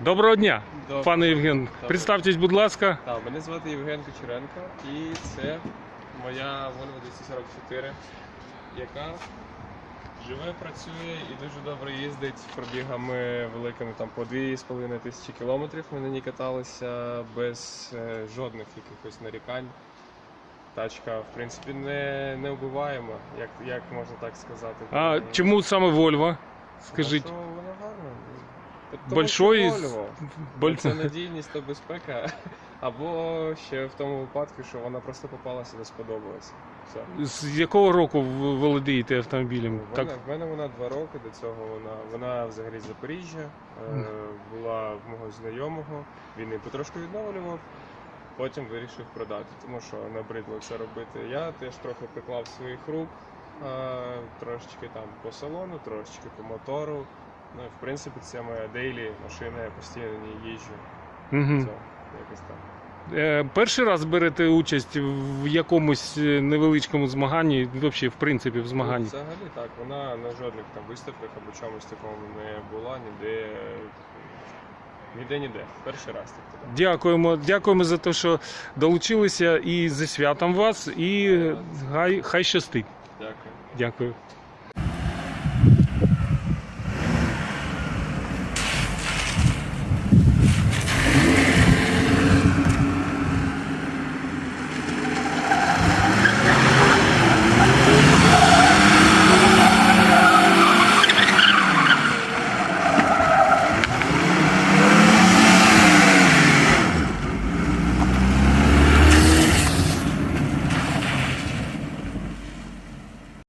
Доброго дня, Доброго. пане Євген. Представтесь, будь ласка. Так, мене звати Євген Кучеренко і це моя Volvo 244, яка живе, працює і дуже добре їздить пробігами великими там по 2,5 тисячі кілометрів. Ми на ній каталися без е, жодних якихось нарікань. Тачка, в принципі, не, не вбиваємо, як, як можна так сказати. А Тому- чому саме Volvo? Скажіть, Тому вона гарна. Тому большой, що боль- Це надійність та безпека. Або ще в тому випадку, що вона просто попалася, не сподобалася. Все. з якого року ви володієте автомобілем? В Так, мене, в мене вона два роки, до цього вона, вона взагалі з Запоріжжя, е, була в мого знайомого, він її потрошку відновлював, потім вирішив продати, тому що набридло це робити. Я теж трохи приклав своїх рук, е, трошечки там по салону, трошечки по мотору. Ну, і, в принципі, це моя дейлі машина, я постійно ній їжджу. Угу. Все, якось так. Е, перший раз берете участь в якомусь е, невеличкому змаганні, взагалі, в принципі, в змаганні. Ну, Взагалі так, вона на жодних там виставках або чомусь такому не була, ніде. Ніде ніде. Перший раз так. Дякуємо, дякуємо за те, що долучилися і зі святом вас, і хай, хай щастить. Дякую. Дякую.